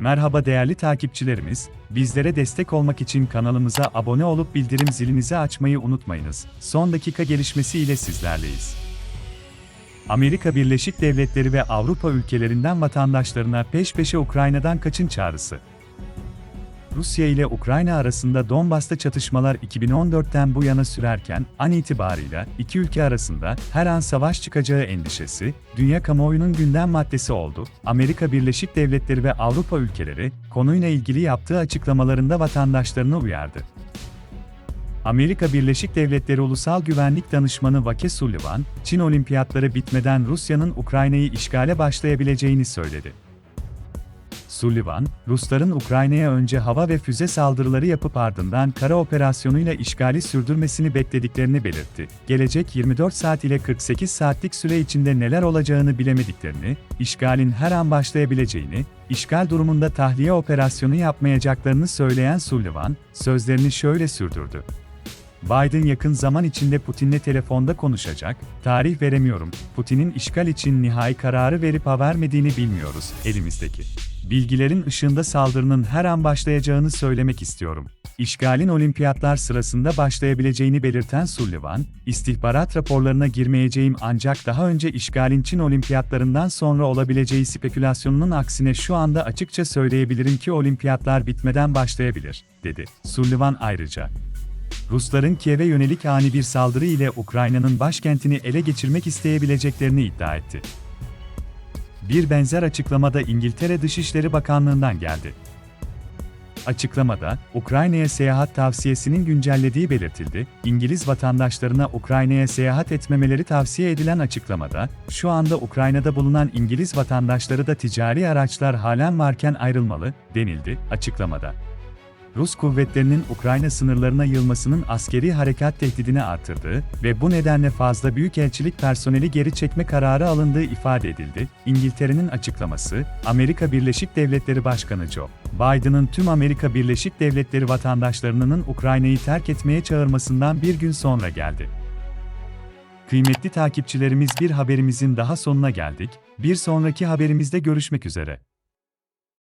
Merhaba değerli takipçilerimiz, bizlere destek olmak için kanalımıza abone olup bildirim zilinizi açmayı unutmayınız. Son dakika gelişmesi ile sizlerleyiz. Amerika Birleşik Devletleri ve Avrupa ülkelerinden vatandaşlarına peş peşe Ukrayna'dan kaçın çağrısı. Rusya ile Ukrayna arasında Donbas'ta çatışmalar 2014'ten bu yana sürerken, an itibarıyla iki ülke arasında her an savaş çıkacağı endişesi, dünya kamuoyunun gündem maddesi oldu. Amerika Birleşik Devletleri ve Avrupa ülkeleri, konuyla ilgili yaptığı açıklamalarında vatandaşlarını uyardı. Amerika Birleşik Devletleri Ulusal Güvenlik Danışmanı Vake Sullivan, Çin olimpiyatları bitmeden Rusya'nın Ukrayna'yı işgale başlayabileceğini söyledi. Sullivan, Rusların Ukrayna'ya önce hava ve füze saldırıları yapıp ardından kara operasyonuyla işgali sürdürmesini beklediklerini belirtti. Gelecek 24 saat ile 48 saatlik süre içinde neler olacağını bilemediklerini, işgalin her an başlayabileceğini, işgal durumunda tahliye operasyonu yapmayacaklarını söyleyen Sullivan, sözlerini şöyle sürdürdü. Biden yakın zaman içinde Putin'le telefonda konuşacak, tarih veremiyorum, Putin'in işgal için nihai kararı verip ha vermediğini bilmiyoruz, elimizdeki. Bilgilerin ışığında saldırının her an başlayacağını söylemek istiyorum. İşgalin olimpiyatlar sırasında başlayabileceğini belirten Sullivan, istihbarat raporlarına girmeyeceğim ancak daha önce işgalin Çin olimpiyatlarından sonra olabileceği spekülasyonunun aksine şu anda açıkça söyleyebilirim ki olimpiyatlar bitmeden başlayabilir, dedi. Sullivan ayrıca, Rusların Kiev'e yönelik ani bir saldırı ile Ukrayna'nın başkentini ele geçirmek isteyebileceklerini iddia etti. Bir benzer açıklama da İngiltere Dışişleri Bakanlığı'ndan geldi. Açıklamada, Ukrayna'ya seyahat tavsiyesinin güncellediği belirtildi. İngiliz vatandaşlarına Ukrayna'ya seyahat etmemeleri tavsiye edilen açıklamada, şu anda Ukrayna'da bulunan İngiliz vatandaşları da ticari araçlar halen varken ayrılmalı, denildi açıklamada. Rus kuvvetlerinin Ukrayna sınırlarına yılmasının askeri harekat tehdidini artırdığı ve bu nedenle fazla büyükelçilik personeli geri çekme kararı alındığı ifade edildi. İngiltere'nin açıklaması, Amerika Birleşik Devletleri Başkanı Joe Biden'ın tüm Amerika Birleşik Devletleri vatandaşlarının Ukrayna'yı terk etmeye çağırmasından bir gün sonra geldi. Kıymetli takipçilerimiz bir haberimizin daha sonuna geldik. Bir sonraki haberimizde görüşmek üzere.